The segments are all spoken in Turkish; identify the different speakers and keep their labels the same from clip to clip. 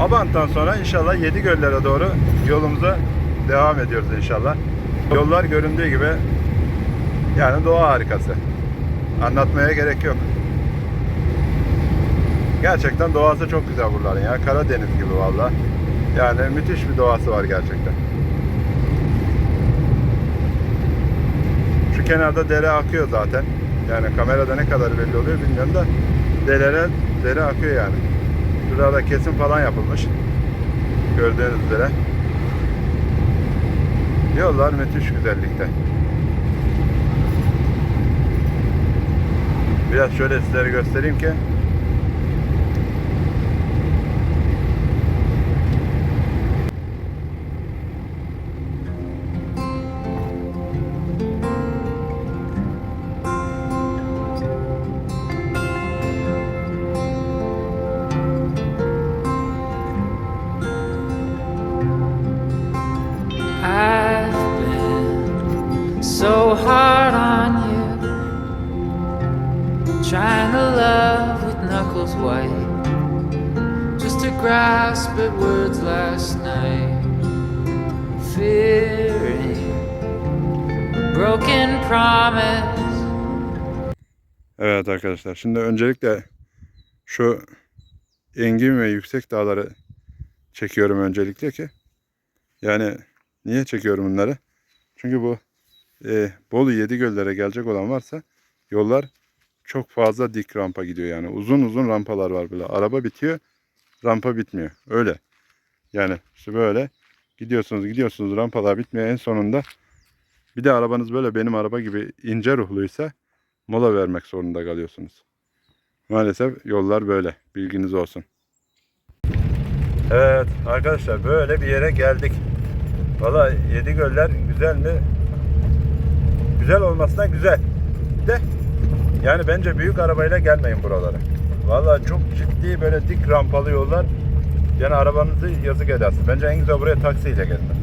Speaker 1: Abant'tan sonra inşallah Yedi Göllere doğru yolumuza devam ediyoruz inşallah. Yollar göründüğü gibi yani doğa harikası. Anlatmaya gerek yok. Gerçekten doğası çok güzel buraların ya. Karadeniz gibi valla. Yani müthiş bir doğası var gerçekten. Şu kenarda dere akıyor zaten. Yani kamerada ne kadar belli oluyor bilmiyorum da derelere dere akıyor yani. Şurada kesim falan yapılmış. Gördüğünüz üzere. Yollar müthiş güzellikte. Biraz şöyle sizlere göstereyim ki Evet arkadaşlar. Şimdi öncelikle şu engin ve yüksek dağları çekiyorum öncelikle ki yani niye çekiyorum bunları? Çünkü bu e, Bolu Yedigöller'e gelecek olan varsa yollar çok fazla dik rampa gidiyor yani. Uzun uzun rampalar var böyle. Araba bitiyor, rampa bitmiyor. Öyle. Yani işte böyle gidiyorsunuz gidiyorsunuz rampalar bitmiyor. En sonunda bir de arabanız böyle benim araba gibi ince ruhluysa mola vermek zorunda kalıyorsunuz. Maalesef yollar böyle. Bilginiz olsun. Evet arkadaşlar böyle bir yere geldik. Valla yedi göller güzel mi? Güzel olmasına güzel. De yani bence büyük arabayla gelmeyin buralara. Valla çok ciddi böyle dik rampalı yollar. Yani arabanızı yazık edersin. Bence en güzel buraya taksiyle gelin.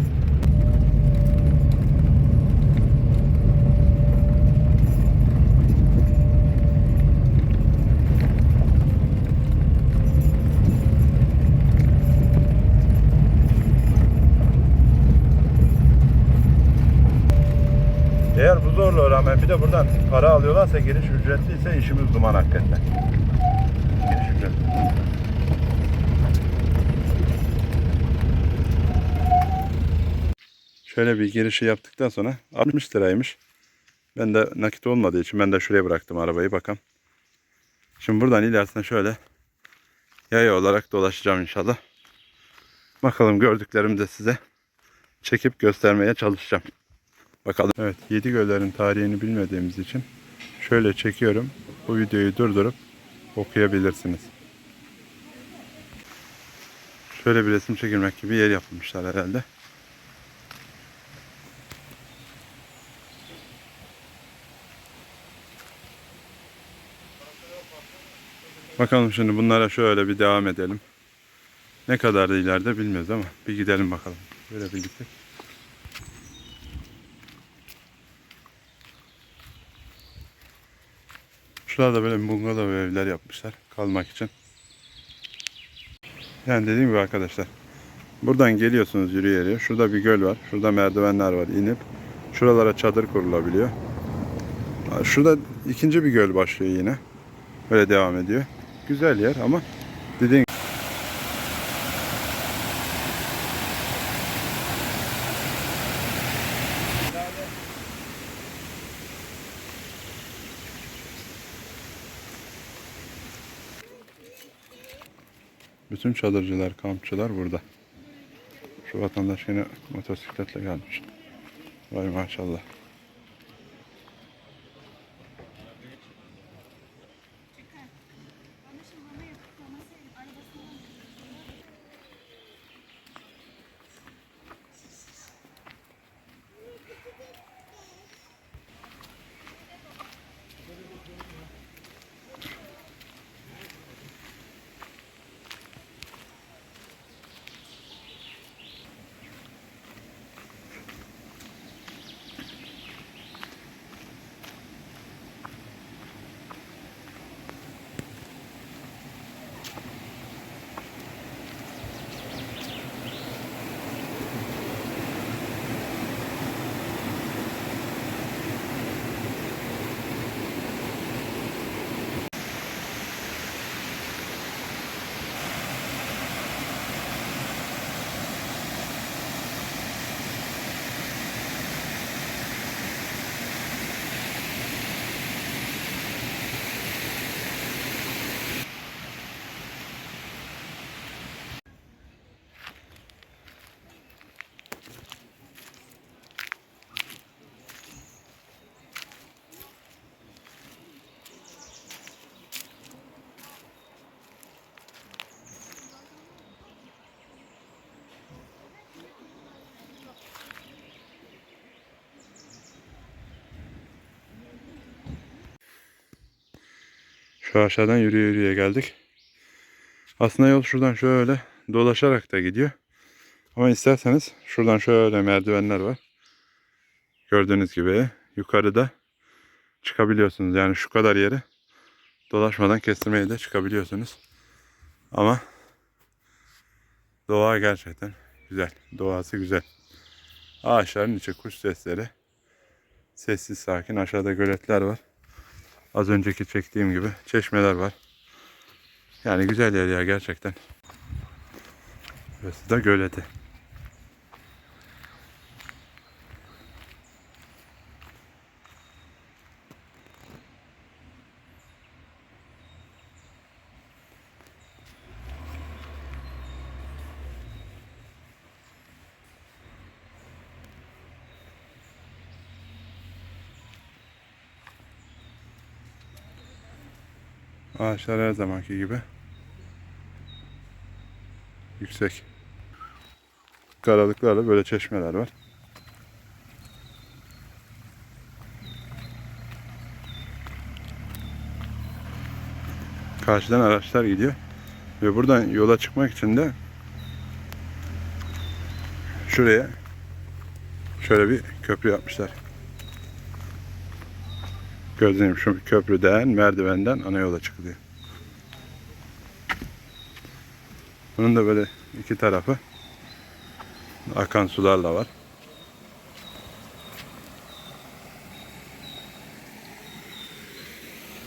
Speaker 1: Eğer bu zorluğa rağmen bir de buradan para alıyorlarsa giriş ücretliyse işimiz duman hakikaten. Giriş ücretli. Şöyle bir girişi yaptıktan sonra 60 liraymış. Ben de nakit olmadığı için ben de şuraya bıraktım arabayı bakalım. Şimdi buradan ilerisine şöyle yaya olarak dolaşacağım inşallah. Bakalım gördüklerimi de size çekip göstermeye çalışacağım. Bakalım. Evet, Yedi Göller'in tarihini bilmediğimiz için şöyle çekiyorum. Bu videoyu durdurup okuyabilirsiniz. Şöyle bir resim çekilmek gibi yer yapılmışlar herhalde. Bakalım şimdi bunlara şöyle bir devam edelim. Ne kadar da ileride bilmiyoruz ama bir gidelim bakalım. Böyle birlikte. Şurada böyle bungalov evler yapmışlar kalmak için. Yani dediğim gibi arkadaşlar. Buradan geliyorsunuz yürüyerek. Şurada bir göl var. Şurada merdivenler var. inip şuralara çadır kurulabiliyor. Şurada ikinci bir göl başlıyor yine. Böyle devam ediyor. Güzel yer ama dediğim Bütün çadırcılar, kampçılar burada. Şu vatandaş yine motosikletle gelmiş. Vay maşallah. Şu aşağıdan yürüye yürüye geldik. Aslında yol şuradan şöyle dolaşarak da gidiyor. Ama isterseniz şuradan şöyle merdivenler var. Gördüğünüz gibi yukarıda çıkabiliyorsunuz. Yani şu kadar yeri dolaşmadan kestirmeye de çıkabiliyorsunuz. Ama doğa gerçekten güzel. Doğası güzel. Ağaçların içi kuş sesleri. Sessiz sakin. Aşağıda göletler var. Az önceki çektiğim gibi çeşmeler var. Yani güzel yer ya gerçekten. Burası da göleti. Ağaçlar her zamanki gibi. Yüksek. Karalıklarla böyle çeşmeler var. Karşıdan araçlar gidiyor. Ve buradan yola çıkmak için de şuraya şöyle bir köprü yapmışlar. Gibi şu köprüden, merdivenden ana yola çıkılıyor. Bunun da böyle iki tarafı akan sularla var.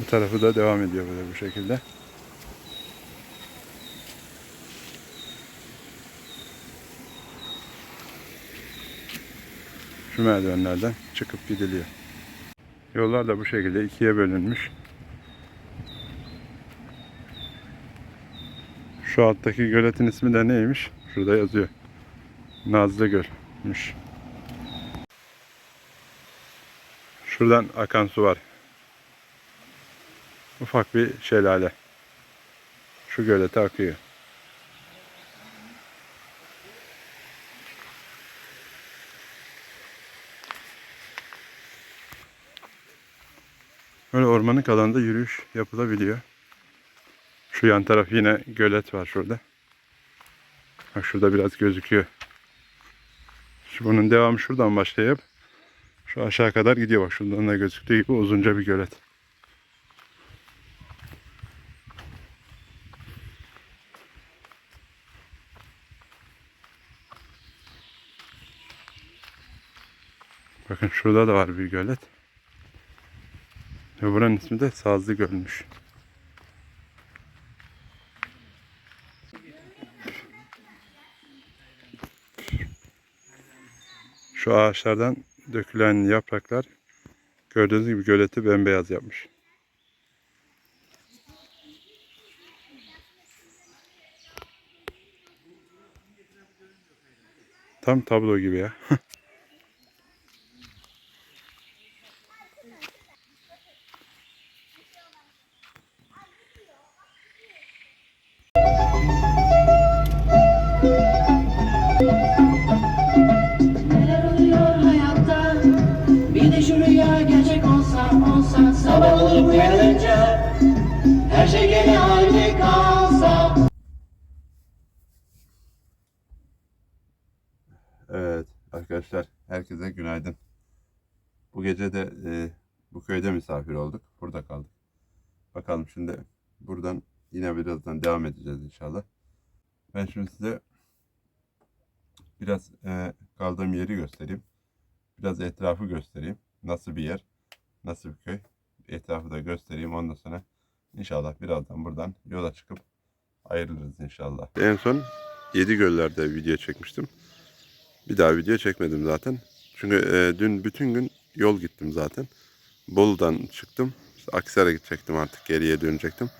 Speaker 1: Bu tarafı da devam ediyor böyle bu şekilde. Şu merdivenlerden çıkıp gidiliyor. Yollar da bu şekilde ikiye bölünmüş. Şu alttaki göletin ismi de neymiş? Şurada yazıyor. Nazlı Göl'müş. Şuradan akan su var. Ufak bir şelale. Şu gölete akıyor. Böyle ormanlık alanda yürüyüş yapılabiliyor. Şu yan taraf yine gölet var şurada. Bak şurada biraz gözüküyor. Şu bunun devamı şuradan başlayıp şu aşağı kadar gidiyor bak şuradan da gözüktüğü gibi uzunca bir gölet. Bakın şurada da var bir gölet. Ve buranın ismi de Sazlı Göl'müş. Şu ağaçlardan dökülen yapraklar gördüğünüz gibi göleti bembeyaz yapmış. Tam tablo gibi ya.
Speaker 2: olup uyanınca Her şey gene aynı kalsa
Speaker 1: Evet arkadaşlar herkese günaydın. Bu gece de e, bu köyde misafir olduk. Burada kaldık. Bakalım şimdi buradan yine birazdan devam edeceğiz inşallah. Ben şimdi size biraz e, kaldığım yeri göstereyim. Biraz etrafı göstereyim. Nasıl bir yer, nasıl bir köy. Etrafı da göstereyim. Ondan sonra inşallah birazdan buradan yola çıkıp ayrılırız inşallah. En son Yedi Göller'de video çekmiştim. Bir daha video çekmedim zaten. Çünkü e, dün bütün gün yol gittim zaten. Bolu'dan çıktım. İşte Aksaray'a gidecektim artık geriye dönecektim.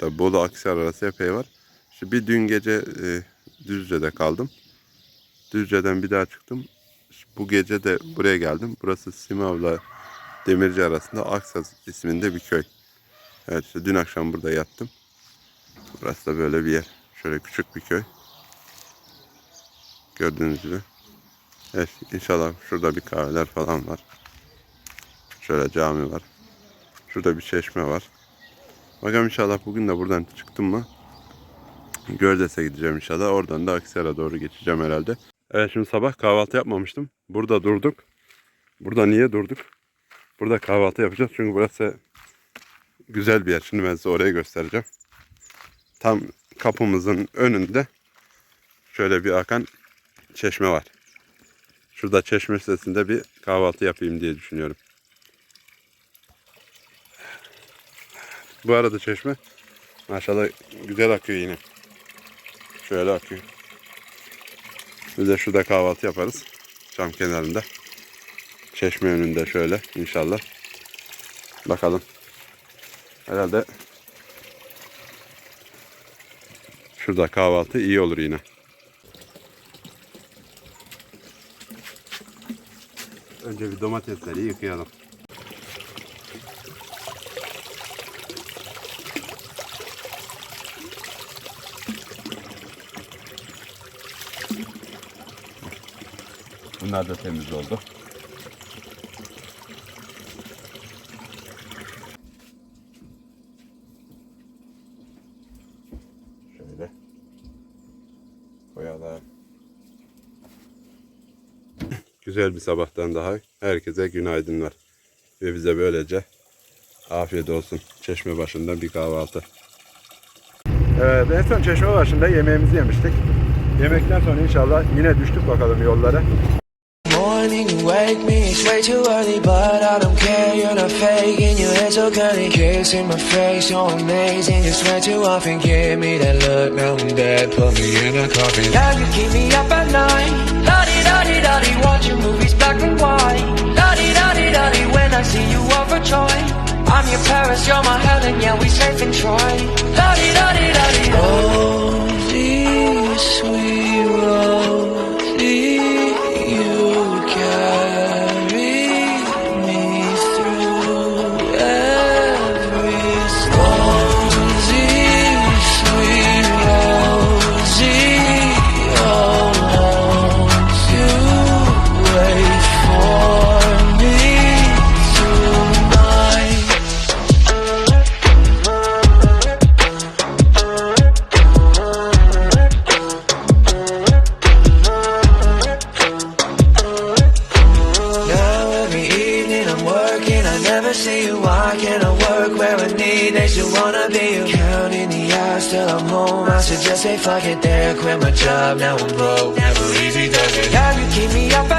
Speaker 1: Tabi Bolu Aksar arası epey var. İşte bir dün gece e, Düzce'de kaldım. Düzce'den bir daha çıktım. İşte bu gece de buraya geldim. Burası Simav'la Demirci arasında Aksaz isminde bir köy. Evet işte dün akşam burada yattım. Burası da böyle bir yer. Şöyle küçük bir köy. Gördüğünüz gibi. Evet inşallah şurada bir kahveler falan var. Şöyle cami var. Şurada bir çeşme var. Bakalım inşallah bugün de buradan çıktım mı? Gördes'e gideceğim inşallah. Oradan da Akhisar'a doğru geçeceğim herhalde. Evet şimdi sabah kahvaltı yapmamıştım. Burada durduk. Burada niye durduk? Burada kahvaltı yapacağız. Çünkü burası güzel bir yer. Şimdi ben size orayı göstereceğim. Tam kapımızın önünde şöyle bir akan çeşme var. Şurada çeşme sitesinde bir kahvaltı yapayım diye düşünüyorum. Bu arada çeşme maşallah güzel akıyor yine. Şöyle akıyor. Biz de şurada kahvaltı yaparız. Cam kenarında. Çeşme önünde şöyle inşallah. Bakalım. Herhalde şurada kahvaltı iyi olur yine. Önce bir domatesleri yıkayalım. Bunlar da temiz oldu. Koyalım. Güzel bir sabahtan daha herkese günaydınlar. Ve bize böylece afiyet olsun. Çeşme başında bir kahvaltı. Evet, en son çeşme başında yemeğimizi yemiştik. Yemekten sonra inşallah yine düştük bakalım yollara.
Speaker 3: Morning, wake me, it's way too early, but I don't care, not faking, your head so curly, kissing my face, so amazing, you swear too often, give me that look, now I'm dead, put me in a coffin. Now you keep me up at night, la-di-da-di-da-di, watching movies black and white, la-di-da-di-da-di, when I see you overjoyed, I'm your Paris, you're my Helen, yeah, we safe in Troy, la-di-da-di-da-di. Rosie, sweet Rosie, I fuck it there. Quit my job, now I'm broke. Never easy does it. Yeah, you keep me up